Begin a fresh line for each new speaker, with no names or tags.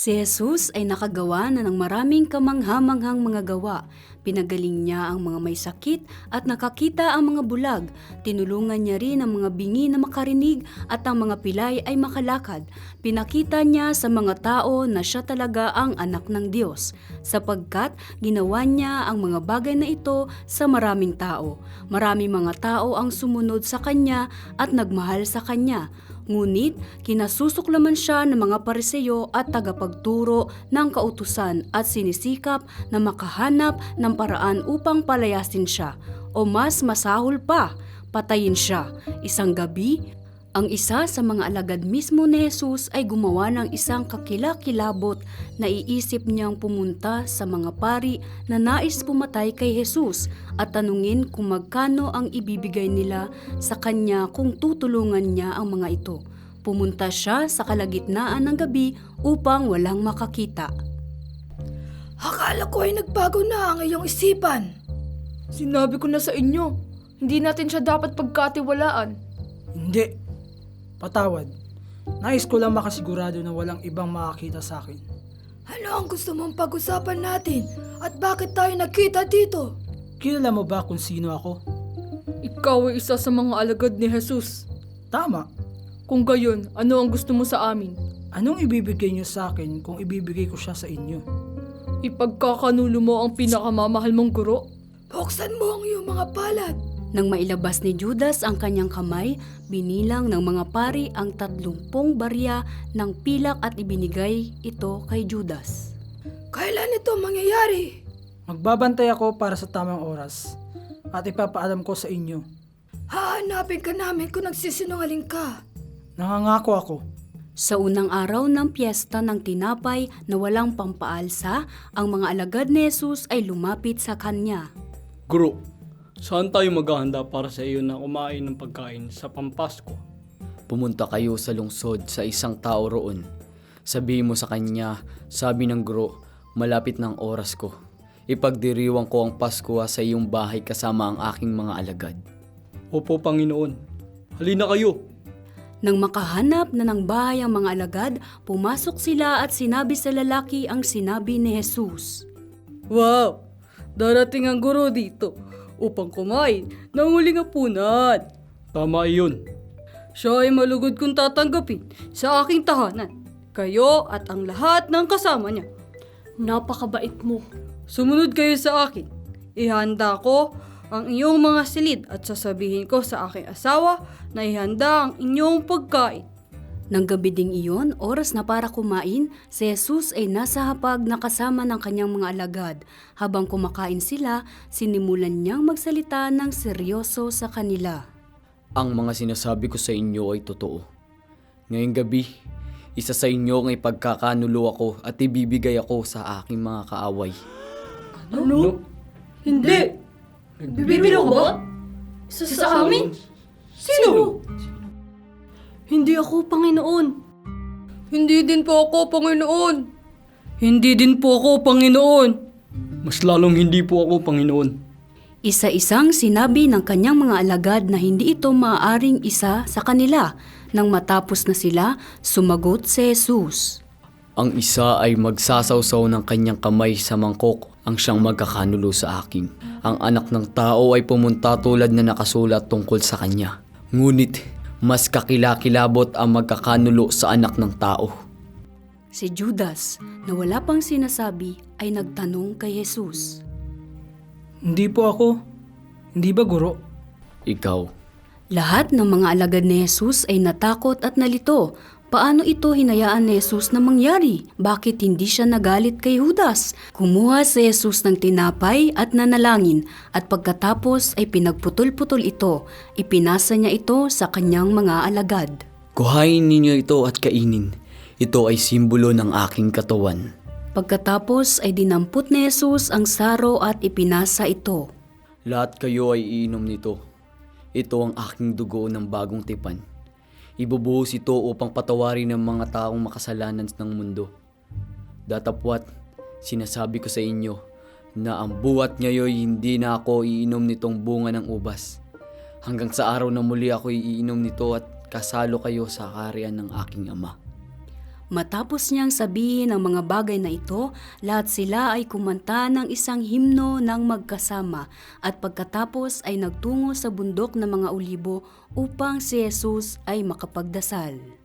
Si Jesus ay nakagawa na ng maraming kamanghamanghang mga gawa. Pinagaling niya ang mga may sakit at nakakita ang mga bulag. Tinulungan niya rin ang mga bingi na makarinig at ang mga pilay ay makalakad. Pinakita niya sa mga tao na siya talaga ang anak ng Diyos sapagkat ginawa niya ang mga bagay na ito sa maraming tao. Maraming mga tao ang sumunod sa kanya at nagmahal sa kanya. Ngunit kinasusuklaman siya ng mga pariseyo at tagapagturo ng kautusan at sinisikap na makahanap ng paraan upang palayasin siya o mas masahol pa, patayin siya. Isang gabi, ang isa sa mga alagad mismo ni Jesus ay gumawa ng isang kakilakilabot na iisip niyang pumunta sa mga pari na nais pumatay kay Jesus at tanungin kung magkano ang ibibigay nila sa kanya kung tutulungan niya ang mga ito. Pumunta siya sa kalagitnaan ng gabi upang walang makakita.
Akala ko ay nagbago na ang iyong isipan.
Sinabi ko na sa inyo, hindi natin siya dapat pagkatiwalaan.
Hindi. Patawad. Nais ko lang makasigurado na walang ibang makakita sa akin.
Ano ang gusto mong pag-usapan natin? At bakit tayo nagkita dito?
Kilala mo ba kung sino ako?
Ikaw ay isa sa mga alagad ni Jesus.
Tama.
Kung gayon, ano ang gusto mo sa amin?
Anong ibibigay niyo sa akin kung ibibigay ko siya sa inyo?
Ipagkakanulo mo ang pinakamamahal mong guro?
Buksan mo ang iyong mga palad.
Nang mailabas ni Judas ang kanyang kamay, binilang ng mga pari ang tatlumpong barya ng pilak at ibinigay ito kay Judas.
Kailan ito mangyayari?
Magbabantay ako para sa tamang oras at ipapaalam ko sa inyo.
Hahanapin ka namin kung nagsisinungaling ka.
Nangangako ako.
Sa unang araw ng piyesta ng tinapay na walang pampaalsa, ang mga alagad ni Jesus ay lumapit sa kanya.
Guro, saan tayo maghahanda para sa iyo na kumain ng pagkain sa Pampasko?
Pumunta kayo sa lungsod sa isang tao roon. Sabihin mo sa kanya, sabi ng guro, malapit ng oras ko. Ipagdiriwang ko ang Pasko sa iyong bahay kasama ang aking mga alagad.
Opo, Panginoon. Halina kayo.
Nang makahanap na ng bahay ang mga alagad, pumasok sila at sinabi sa lalaki ang sinabi ni Jesus.
Wow! Darating ang guro dito upang kumain ng huling hapunan.
Tama iyon.
Siya ay malugod kong tatanggapin sa aking tahanan. Kayo at ang lahat ng kasama niya. Napakabait mo. Sumunod kayo sa akin. Ihanda ko ang iyong mga silid at sasabihin ko sa aking asawa na ihanda ang inyong pagkain.
Nang gabi ding iyon, oras na para kumain, si Jesus ay nasa hapag na kasama ng kanyang mga alagad. Habang kumakain sila, sinimulan niyang magsalita ng seryoso sa kanila.
Ang mga sinasabi ko sa inyo ay totoo. Ngayong gabi, isa sa inyo ang ipagkakanulo ako at ibibigay ako sa aking mga kaaway.
Ano? Hindi! Bibiro ko ba? Sa, sa amin? Sino? Hindi ako, Panginoon. Hindi din po ako, Panginoon. Hindi din po ako, Panginoon.
Mas lalong hindi po ako, Panginoon.
Isa-isang sinabi ng kanyang mga alagad na hindi ito maaaring isa sa kanila. Nang matapos na sila, sumagot si Jesus.
Ang isa ay magsasawsaw ng kanyang kamay sa mangkok ang siyang magkakanulo sa akin. Ang anak ng tao ay pumunta tulad na nakasulat tungkol sa kanya. Ngunit, mas kakilakilabot ang magkakanulo sa anak ng tao.
Si Judas, na wala pang sinasabi, ay nagtanong kay Jesus.
Hindi po ako. Hindi ba guro?
Ikaw,
Lahat ng mga alagad ni Jesus ay natakot at nalito. Paano ito hinayaan ni Jesus na mangyari? Bakit hindi siya nagalit kay Judas? Kumuha si Jesus ng tinapay at nanalangin at pagkatapos ay pinagputol-putol ito. Ipinasa niya ito sa kanyang mga alagad.
kuhain ninyo ito at kainin. Ito ay simbolo ng aking katawan.
Pagkatapos ay dinampot ni Jesus ang saro at ipinasa ito.
Lahat kayo ay iinom nito. Ito ang aking dugo ng bagong tipan. Ibubuhos ito upang patawarin ng mga taong makasalanan ng mundo. Datapwat, sinasabi ko sa inyo na ang buhat ngayon hindi na ako iinom nitong bunga ng ubas. Hanggang sa araw na muli ako iinom nito at kasalo kayo sa kaharian ng aking ama.
Matapos niyang sabihin ang mga bagay na ito, lahat sila ay kumanta ng isang himno ng magkasama at pagkatapos ay nagtungo sa bundok ng mga ulibo upang si Jesus ay makapagdasal.